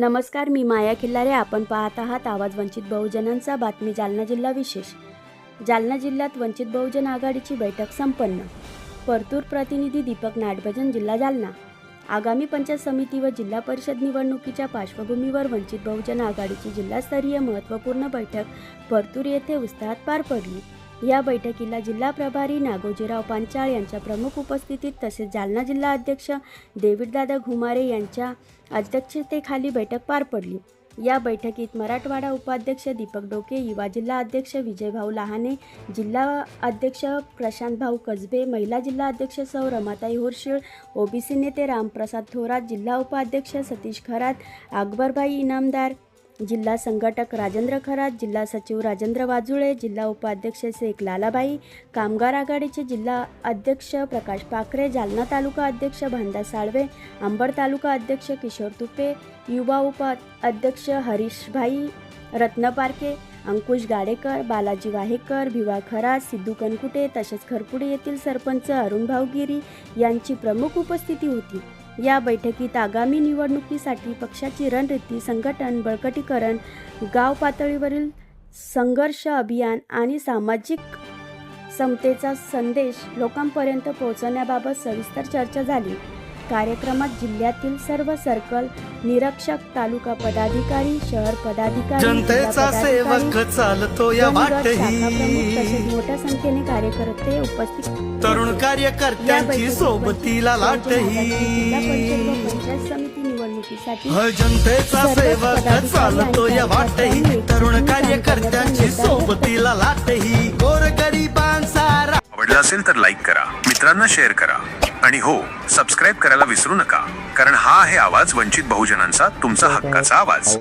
नमस्कार मी माया खिल्लारे. आपण पाहत आहात आवाज वंचित बहुजनांचा बातमी जालना जिल्हा विशेष. जालना जिल्ह्यात वंचित बहुजन आघाडीची बैठक संपन्न. परतूर प्रतिनिधी दीपक नाटभजन जिल्हा जालना. आगामी पंचायत समिती व जिल्हा परिषद निवडणुकीच्या पार्श्वभूमीवर वंचित बहुजन आघाडीची जिल्हास्तरीय महत्त्वपूर्ण बैठक परतूर येथे उत्साहात पार पडली. या बैठकीला जिल्हा प्रभारी नागोजीराव पांचाळ यांच्या प्रमुख उपस्थितीत तसेच जालना जिल्हा अध्यक्ष देविडदादा घुमारे यांच्या अध्यक्षतेखाली बैठक पार पडली. या बैठकीत मराठवाडा उपाध्यक्ष दीपक डोके युवा जिल्हा अध्यक्ष विजयभाऊ लहाने जिल्हा अध्यक्ष प्रशांत भाऊ कसबे महिला जिल्हा अध्यक्ष सौ रमाताई होरशिळ ओबीसी नेते रामप्रसाद थोरात जिल्हा उपाध्यक्ष सतीश खरात अकबरभाई इनामदार जिल्हा संघटक राजेंद्र खरात जिल्हा सचिव राजेंद्र वाजुळे जिल्हा उपाध्यक्ष शेख लालाबाई कामगार आघाडीचे जिल्हा अध्यक्ष प्रकाश पाखरे जालना तालुका अध्यक्ष भांदा साळवे अंबड तालुका अध्यक्ष किशोर तुपे युवा उपा अध्यक्ष हरीशभाई रत्न पारखे अंकुश गाडेकर बालाजी वाहेकर भिवा खरात सिद्धू कनकुटे तसेच खरपुडे येथील सरपंच अरुण भावगिरी यांची प्रमुख उपस्थिती होती. या बैठकीत आगामी निवडणुकीसाठी पक्षाची रणनीती संघटन बळकटीकरण गाव पातळीवरील संघर्ष अभियान आणि सामाजिक समतेचा संदेश लोकांपर्यंत पोहोचवण्याबाबत सविस्तर चर्चा झाली. कार्यक्रमात जिल्ह्यातील सर्व सर्कल निरीक्षक तालुका पदाधिकारी शहर पदाधिकारी जनतेचा सेवक चालतो या तसेच मोठ्या संख्येने कार्यकर्ते उपस्थित तरुण या कार्यकर्त्यांची सोबतीला लाटही. पंचायत समिती निवडणुकीसाठी ह जनतेचा सेवक चालतो या वाटेही. कार्यकर्त्यांनी तरुण कार्यकर्त्यांची सोबतीला लाटही. गोरगरिबांचा रा- आवडला असेल तर लाईक करा. मित्रांना शेअर करा. आणि हो सबस्क्राईब करायला विसरू नका कारण हा आहे आवाज वंचित बहुजनांचा तुमचा हक्काचा आवाज.